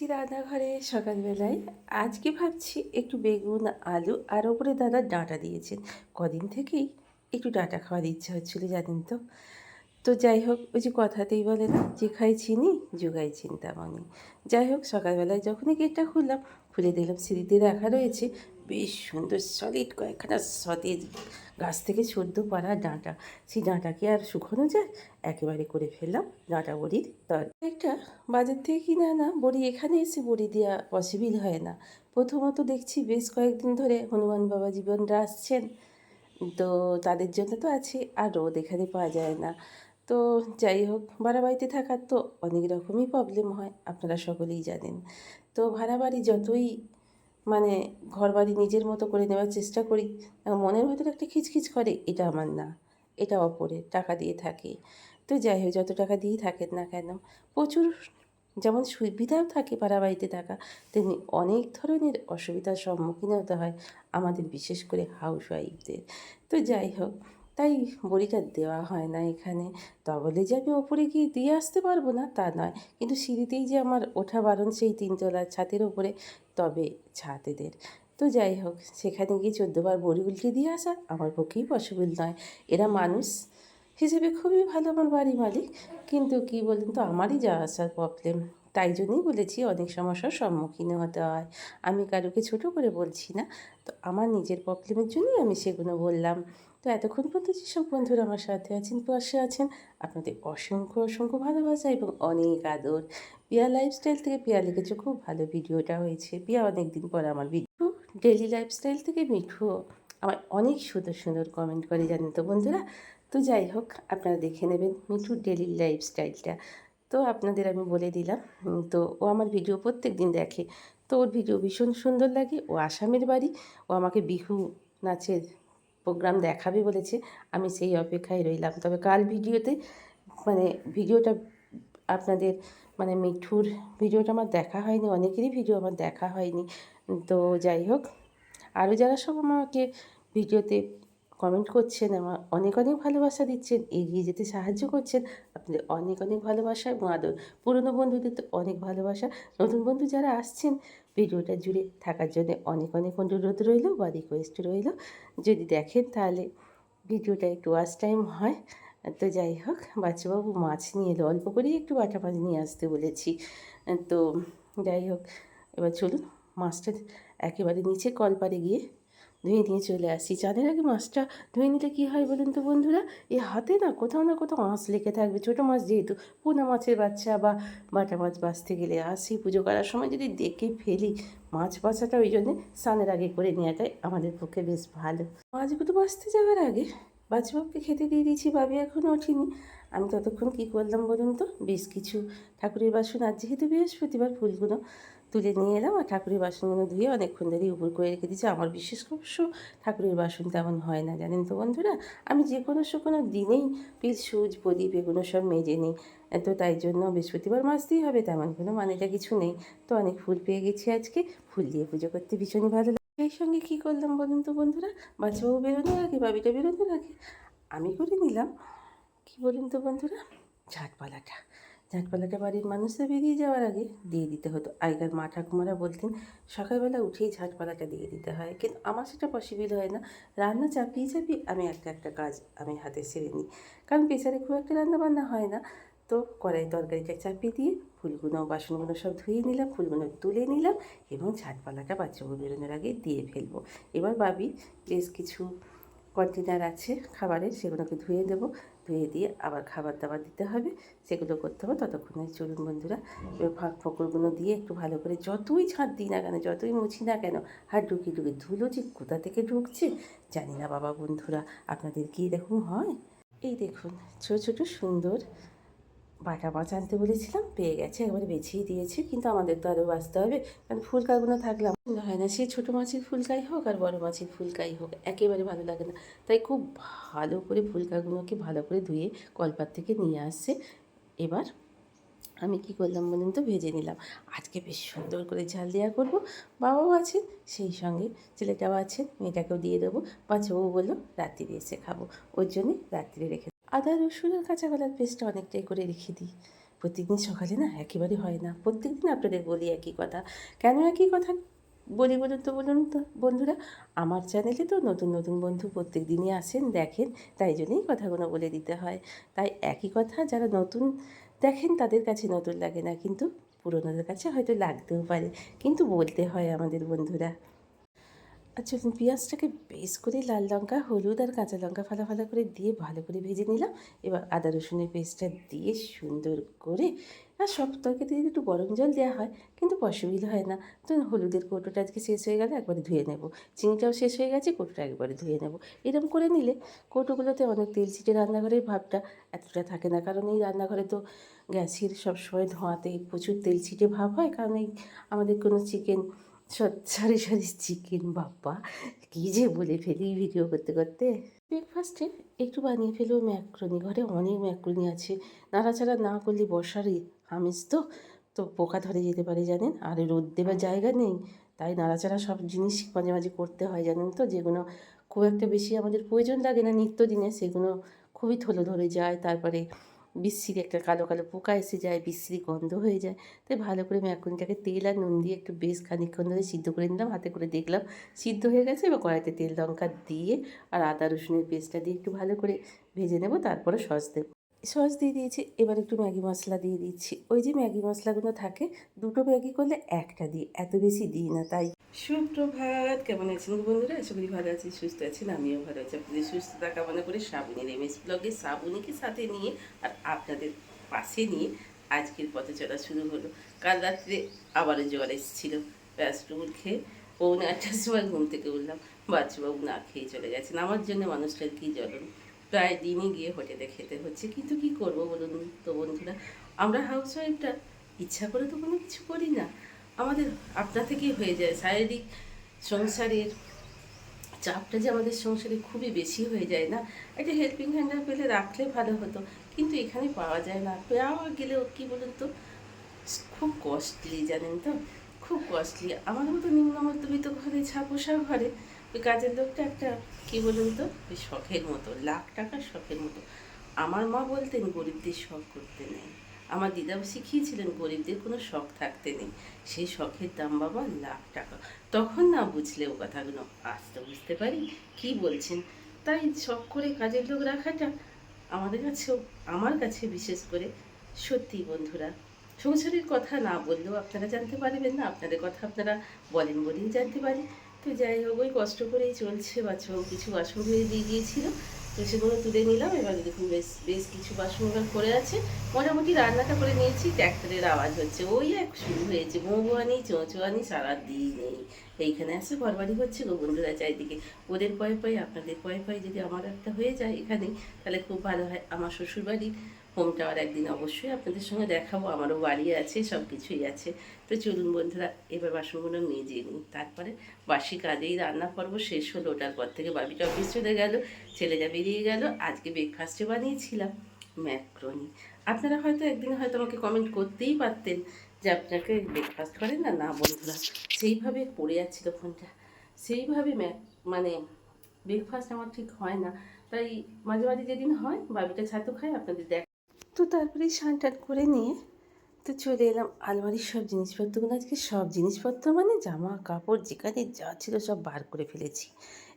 এসেছি রান্নাঘরে সকালবেলায়। আজকে ভাবছি একটু বেগুন, আলু আর ওপরে দাদা ডাঁটা দিয়েছেন। কদিন থেকেই একটু ডাঁটা খাওয়ার ইচ্ছা হচ্ছিল, জানেন তো। তো যাই হোক, ওই যে কথাতেই বলে না, যে খাই চিনি, যোগাই আমি যাই হোক, সকালবেলায় যখনই গেটটা খুললাম, খুলে দেখলাম সিঁড়িতে রাখা রয়েছে বেশ সুন্দর সলিড কয়েকখানা সতেজ গাছ থেকে সদ্য পাড়া ডাঁটা। সেই ডাঁটাকে আর শুকোনো যায়? একেবারে করে ফেললাম ডাঁটা বড়ির তর। একটা বাজার থেকে কিনে আনা বড়ি এখানে এসে বড়ি দেওয়া পসিবল হয় না। প্রথমত দেখছি বেশ কয়েকদিন ধরে হনুমান বাবা জীবনরা আসছেন। তো তাদের জন্য তো আছে, আর রোদ এখানে পাওয়া যায় না। তো যাই হোক ভাড়া বাড়িতে থাকার তো অনেক রকমই প্রবলেম হয়, আপনারা সকলেই জানেন। তো ভাড়া বাড়ি যতই মানে ঘর বাড়ি নিজের মতো করে নেওয়ার চেষ্টা করি মনের ভেতরে একটা খিচখিচ করে, এটা আমার না, এটা অপরের, টাকা দিয়ে থাকে। তো যাই হোক, যত টাকা দিয়েই থাকেন না কেন, প্রচুর যেমন সুবিধাও থাকে বাড়িতে থাকা, তেমনি অনেক ধরনের অসুবিধার সম্মুখীন হতে হয় আমাদের, বিশেষ করে হাউস ওয়াইফদের তো যাই হোক তাই বড়িটা দেওয়া হয় না এখানে। তা বলে যে আমি ওপরে গিয়ে দিয়ে আসতে পারব না, তা নয়। কিন্তু সিঁড়িতেই যে আমার ওঠা বারণ সেই তিনতলার ছাদের ওপরে, তবে ছাদেদের তো যাই হোক, সেখানে গিয়ে চোদ্দোবার বড়ি উল্টে দিয়ে আসা আমার পক্ষেই পসিবল নয়। এরা মানুষ হিসেবে খুবই ভালো আমার বাড়ি মালিক, কিন্তু কি বলুন তো, আমারই যাওয়া আসার প্রবলেম তাই জন্যই বলেছি, অনেক সমস্যার সম্মুখীন হতে হয়। আমি কারোকে ছোট করে বলছি না, তো আমার নিজের প্রবলেমের জন্যই আমি সেগুলো বললাম। তো এতক্ষণ পর্যন্ত যেসব বন্ধুরা আমার সাথে আছেন, পাশে আছেন, আপনাদের অসংখ্য অসংখ্য ভালোবাসা এবং অনেক আদর। পিয়া লাইফস্টাইল থেকে পিয়া লিখেছে, খুব ভালো ভিডিওটা হয়েছে। পিয়া অনেক দিন পর আমার ভিডিও ডেলি লাইফস্টাইল থেকে মিঠু আমার অনেক সুন্দর সুন্দর কমেন্ট করে, জানেন তো বন্ধুরা? তো যাই হোক, আপনারা দেখে নেবেন মিঠুর ডেলি লাইফস্টাইলটা তো আপনাদের আমি বলে দিলাম তো ও আমার ভিডিও প্রত্যেক দিন দেখে। তো ওর ভিডিও ভীষণ সুন্দর লাগে। ও আসামের বাড়ি। ও আমাকে বিহু নাচের প্রোগ্রাম দেখাবে বলেছে, আমি সেই অপেক্ষায় রইলাম। তবে কাল ভিডিওতে মানে ভিডিওটা আপনাদের মানে মিঠুর ভিডিওটা আমার দেখা হয়নি, অনেকেরই ভিডিও আমার দেখা হয়নি। তো যাই হোক, আরও যারা সব আমাকে ভিডিওতে কমেন্ট করছেন, আমার অনেক অনেক ভালোবাসা দিচ্ছেন, এগিয়ে যেতে সাহায্য করছেন, আপনাদের অনেক অনেক ভালোবাসা এবং আদর। পুরনো বন্ধুদের তো অনেক ভালোবাসা। নতুন বন্ধু যারা আসছেন, ভিডিওটা জুড়ে থাকার জন্য অনেক অনেক অনুরোধ রইল, বা রিকোয়েস্ট রইল। যদি দেখেন তাহলে ভিডিওটা একটু ওয়াচ টাইম হয়। তো যাই হোক, বাচ্চাবাবু মাছ নিয়ে এলো, অল্প করেই একটু বাটা মাছ নিয়ে আসতে বলেছি। তো যাই হোক, এবার চলুন, মাছটা একেবারে নিচে কলপারে গিয়ে ধুয়ে নিয়ে চলে আসি। চাঁদের আগে মাছটা ধুয়ে নিলে কী হয় বলুন তো বন্ধুরা? এ হাতে না কোথাও না কোথাও আঁশ লেগে থাকবে। ছোটো মাছ যেহেতু পোনা মাছের বাচ্চা বা বাটা মাছ বাঁচতে গেলে আসি পুজো করার সময় যদি দেখে ফেলি মাছ বাছাটা ওই জন্যে স্নানের আগে করে নেওয়াটাই আমাদের পক্ষে বেশ ভালো। মাছগুলো বাঁচতে যাওয়ার আগে বাচ্চাবাবুকে খেতে দিয়ে দিয়েছি বাবি এখনও ওঠেনি। আমি ততক্ষণ কী করলাম বলুন তো? বেশ কিছু ঠাকুরের বাসন আর যেহেতু বৃহস্পতিবার ফুলগুলো তুলে নিয়ে এলাম, আর ঠাকুরের বাসনগুলো ধুয়ে অনেকক্ষণ ধরে উপর করে রেখে দিয়েছি। আমার বিশেষ অবশ্য ঠাকুরের বাসন তেমন হয় না, জানেন তো বন্ধুরা? আমি যে কোনো কোনো দিনেই পিস সুচ, প্রদীপ এগুলো সব মেজে নিই। তো তাই জন্য বৃহস্পতিবার মাজতেই হবে, তেমন কোনো মানেটা কিছু নেই। তো অনেক ফুল পেয়ে গেছি আজকে। ফুল দিয়ে পুজো করতে ভীষণই ভালো সেই সঙ্গে কী করলাম বলুন তো বন্ধুরা? বাচ্চাবাবু বেরোনোর আগে, বাবিটা বেরোনোর আগে আমি করে নিলাম। কি বলুন তো বন্ধুরা? ঝাটপালাটা। ঝাটপালাটা বাড়ির মানুষরা বেরিয়ে যাওয়ার আগে দিয়ে দিতে হতো। আগেকার মা ঠাকুমারা বলতেন, সকালবেলা উঠেই ঝাটপালাটা দিয়ে দিতে হয়। কিন্তু আমার সেটা পসিবল হয় না। রান্না চাপিয়ে চাপিয়ে আমি একটা একটা কাজ আমি হাতে সেরে নিই। কারণ প্রেসারে খুব একটা রান্না বান্না হয় না। তো কড়াই তরকারিটা চাপিয়ে দিয়ে ফুলগুলো, বাসনগুলো সব ধুয়ে নিলাম, ফুলগুলো তুলে নিলাম এবং ঝাটপালাটা বাচ্চাগুলো বেরোনোর আগে দিয়ে ফেলব। এবার ভাবি বেশ কিছু কন্টেনার আছে খাবারের, সেগুলোকে ধুয়ে দেবো ধুয়ে দিয়ে আবার খাবার দাবার দিতে হবে, সেগুলো করতে হবে। ততক্ষণে চলুন বন্ধুরা ফাঁক ফকরগুলো দিয়ে একটু ভালো করে যতই ঝাঁট দিই না কেন, যতই মুছি না কেন, হাত ঢুকি ঢুকে ধুলো যে কোথা থেকে ঢুকছে, জানি না বাবা বন্ধুরা, আপনাদের কি এরকম হয়? এই দেখুন, ছোটো ছোটো সুন্দর বাটা মাছ আনতে বলেছিলাম, পেয়ে গেছে, একবারে বেছিয়ে দিয়েছে, কিন্তু আমাদের তো আরও বাঁচতে হবে, কারণ ফুলকাগুলো থাকলে আমার হয় না সে ছোটো মাছের ফুলকাই হোক আর বড় মাছের ফুলকাই হোক, একেবারে ভালো লাগে না। তাই খুব ভালো করে ফুলকাগুলোকে ভালো করে ধুয়ে কলপাত থেকে নিয়ে আসছে। এবার আমি কি করলাম বলুন তো, ভেজে নিলাম। আজকে বেশ সুন্দর করে ঝাল দেওয়া করব, বাবাও আছেন, সেই সঙ্গে ছেলেটাও আছেন, মেয়েটাকেও দিয়ে দেবো। বাচ্চাবু বলল, রাত্রিরে এসে খাব। ওর জন্যে রাত্রিরে রেখে আদা, রসুন আর কাঁচা কলার পেস্টটা অনেকটাই করে রেখে দিই। প্রত্যেকদিন সকালে না একেবারে হয় না। প্রত্যেকদিন আপনাদের বলি একই কথা। কেন একই কথা বলি বলুন তো বলুন তো? বন্ধুরা, আমার চ্যানেলে তো নতুন নতুন বন্ধু প্রত্যেক দিনই আসেন, দেখেন, তাই জন্যই কথাগুলো বলে দিতে হয়। তাই একই কথা যারা নতুন দেখেন, তাদের কাছে নতুন লাগে না। কিন্তু পুরোনোদের কাছে হয়তো লাগতেও পারে। কিন্তু বলতে হয় আমাদের বন্ধুরা। চলুন পেঁয়াজটাকে বেশ করে লাল লঙ্কা, হলুদ আর কাঁচা লঙ্কা ফালা ফালা করে দিয়ে ভালো করে ভেজে নিলাম। এবার আদা রসুনের পেস্টটা দিয়ে সুন্দর করে, আর সব তরকারিতে একটু গরম জল দেওয়া হয়, কিন্তু অসুবিধা হয় না। তো হলুদের কৌটোটা আজকে শেষ হয়ে গেলে একবারে ধুয়ে নেব। চিনিটাও শেষ হয়ে গেছে, কৌটোটা একবারে ধুয়ে নেব। এরকম করে নিলে কৌটোগুলোতে অনেক তেল ছিটে রান্নাঘরের ভাবটা এতটা থাকে না। কারণ এই রান্নাঘরে তো গ্যাসের সবসময় ধোঁয়াতে প্রচুর তেল ছিটে ভাব হয়। কারণ এই আমাদের কোনো chicken sorry sorry, chicken Bappa. কী যে বলে ফেলি ভিডিও করতে করতে। ব্রেকফাস্টে একটু বানিয়ে ফেলব ম্যাক্রোনি ঘরে অনেক ম্যাক্রোনি আছে। নাড়াচাড়া না করলে বর্ষারই আমিষ তো তো পোকা ধরে যেতে পারে জানেন। আর রোদ দেবার জায়গা নেই। তাই নাড়াচাড়া সব জিনিস মাঝে মাঝে করতে হয় জানেন তো। যেগুলো খুব একটা বেশি আমাদের প্রয়োজন লাগে না। নিত্যদিনে সেগুলো খুবই থলো ধরে যায়। তারপরে বিশ্রী একটা কালো কালো পোকা এসে যায় বিশ্রি গন্ধ হয়ে যায়। তাই ভালো করে ম্যাকুনিটাকে তেল আর নুন দিয়ে একটু বেশ খানিকক্ষণ ধরে সিদ্ধ করে নিলাম। হাতে করে দেখলাম সিদ্ধ হয়ে গেছে। এবার কড়াইতে তেল লঙ্কা দিয়ে আর আদা রসুনের পেস্টটা দিয়ে একটু ভালো করে ভেজে নেব। তারপরে সস দেবো। সস দিয়ে দিয়েছি, এবার একটু ম্যাগি মশলা দিয়ে দিচ্ছি। ওই যে ম্যাগি মশলাগুলো থাকে, দুটো ম্যাগি করলে একটা দিই, এত বেশি দিই না তাই। সুপ্রভাত, কেমন আছেন বন্ধুরা? আশা করি ভালো আছি সুস্থ আছেন, আমিও ভালো আছি। আপনাদের সুস্থতা কামনা করে শ্রাবণীর এম এস ব্লগে শ্রাবণীকে সাথে নিয়ে আর আপনাদের পাশে নিয়ে আজকের পথে চলা শুরু হলো। কাল রাত্রে আবারও জ্বর এসেছিল। প্যারাসিটামল খেয়ে পৌনে আটটার সময় ঘুম থেকে উঠলাম। বাচ্চাবাবু না খেয়ে চলে গেছেন। আমার জন্য মানুষটার কী জ্বলন? প্রায় দিনই গিয়ে হোটেলে খেতে হচ্ছে। কিন্তু কি করব বলুন তো বন্ধুরা? আমরা হাউস ওয়াইফটা ইচ্ছা করে তো কোনো কিছু করি না। আমাদের আপনা থেকেই হয়ে যায়। শারীরিক সংসারের চাপটা যে আমাদের সংসারে খুবই বেশি হয়ে যায় না। একটা হেল্পিং হ্যান্ডার পেলে রাখলে ভালো হতো। কিন্তু এখানে পাওয়া যায় না। পাওয়া গেলেও কী বলুন তো, খুব কস্টলি জানেন তো? খুব কস্টলি আমার মতো নিম্ন মধ্যবিত্ত ঘরে ছাপোষা ঘরে ওই কাজের লোকটা একটা, কী বলুন তো? ওই শখের মতো, লাখ টাকার শখের মতো। আমার মা বলতেন, গরিবদের শখ করতে নেই। আমার দিদাও শিখিয়েছিলেন, গরিবদের কোনো শখ থাকতে নেই। সেই শখের দাম বাবা লাখ টাকা। তখন না বুঝলে ও কথাগুলো, আজ তো বুঝতে পারি, কি বলছেন? তাই শখ করে কাজের লোক রাখাটা আমাদের কাছেও, আমার কাছে বিশেষ করে। সত্যি বন্ধুরা, সংসারের কথা না বললেও আপনারা জানতে পারবেন না, আপনাদের কথা আপনারা বলেন বলেই জানতে পারি। তো যাই হোক, ওই কষ্ট করেই চলছে বাচ্চাও কিছু বাসন ধুয়ে দিয়ে গিয়েছিল। তো সেগুলো তুলে নিলাম। এবার দেখুন বেশ বেশ কিছু বাসন করে আছে। মোটামুটি রান্নাটা করে নিয়েছি। ট্র্যাক্টরের আওয়াজ হচ্ছে। ওই এক শুরু হয়েছে। মৌবানি চোঁচোয়ানি সারাদিন এই, এইখানে আসে ঘরবাড়ি হচ্ছে গো বন্ধুরা চারিদিকে। ওদের পয়ে পয়ে, আপনাদের পয়ে পয়ে যদি আমার একটা হয়ে যায় এখানে, তাহলে খুব ভালো হয়। আমার শ্বশুরবাড়ির হোম টাওয়ার একদিন অবশ্যই আপনাদের সঙ্গে দেখাবো, আমারও বাড়ি আছে সব কিছুই আছে। তো চলুন বন্ধুরা, এবার বাসনগুলো মেজে নিই। তারপরে বাসি কাজেই রান্না পর্ব শেষ হলো, ওটার পর থেকে বাবিটা অফিস চলে গেল ছেলেটা বেরিয়ে গেল, আজকে ব্রেকফাস্টে বানিয়েছিলাম ম্যাক্রনি আপনারা হয়তো একদিন হয়তো আমাকে কমেন্ট করতেই পারতেন যে আপনাকে ব্রেকফাস্ট করেন না? না বন্ধুরা, সেইভাবে পড়ে যাচ্ছিল ফোনটা। সেইভাবে মানে ব্রেকফাস্ট আমার ঠিক হয় না। তাই মাঝে মাঝে যেদিন হয় বাবিটা ছাতু খায় আপনাদের দেখ তো তারপরে স্নান টান করে নিয়ে তো চলে এলাম আলমারির সব জিনিসপত্রগুলো আজকে সব জিনিসপত্র মানে জামা, কাপড় যেখানে যা ছিল সব বার করে ফেলেছি।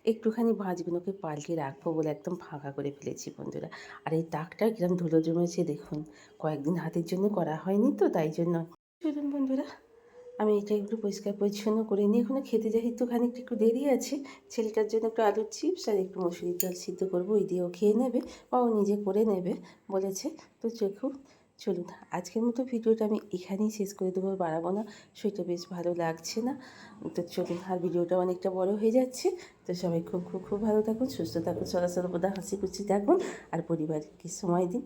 একটুখানি ভাঁজগুলোকে পাল্টে রাখব বলে একদম ফাঁকা করে ফেলেছি বন্ধুরা। আর এই তাকটা কিরম ধুলো জমেছে দেখুন। কয়েকদিন হাতের জন্য করা হয়নি তো, তাই জন্য। চলুন বন্ধুরা আমি এটা একটু পরিষ্কার পরিচ্ছন্ন করে নিয়ে এখনও খেতে যাই, একটু খানিকটা একটু দেরি আছে। ছেলেটার জন্য একটু আলুর চিপস আর একটু মসুরির ডাল সিদ্ধ করব, ওই দিয়েও খেয়ে নেবে। বা ও নিজে করে নেবে, বলেছে। তো চোখু চলুন। আজকের মতো ভিডিওটা আমি এখানেই শেষ করে দেবো বাড়াবো না। সেটা বেশ ভালো লাগছে না। তো চলুন, আর ভিডিওটা অনেকটা বড় হয়ে যাচ্ছে। তো সবাই খুব খুব খুব ভালো থাকুন, সুস্থ থাকুন সরাসরি বোধ হাসি খুশি থাকুন, আর পরিবারকে সময় দিন।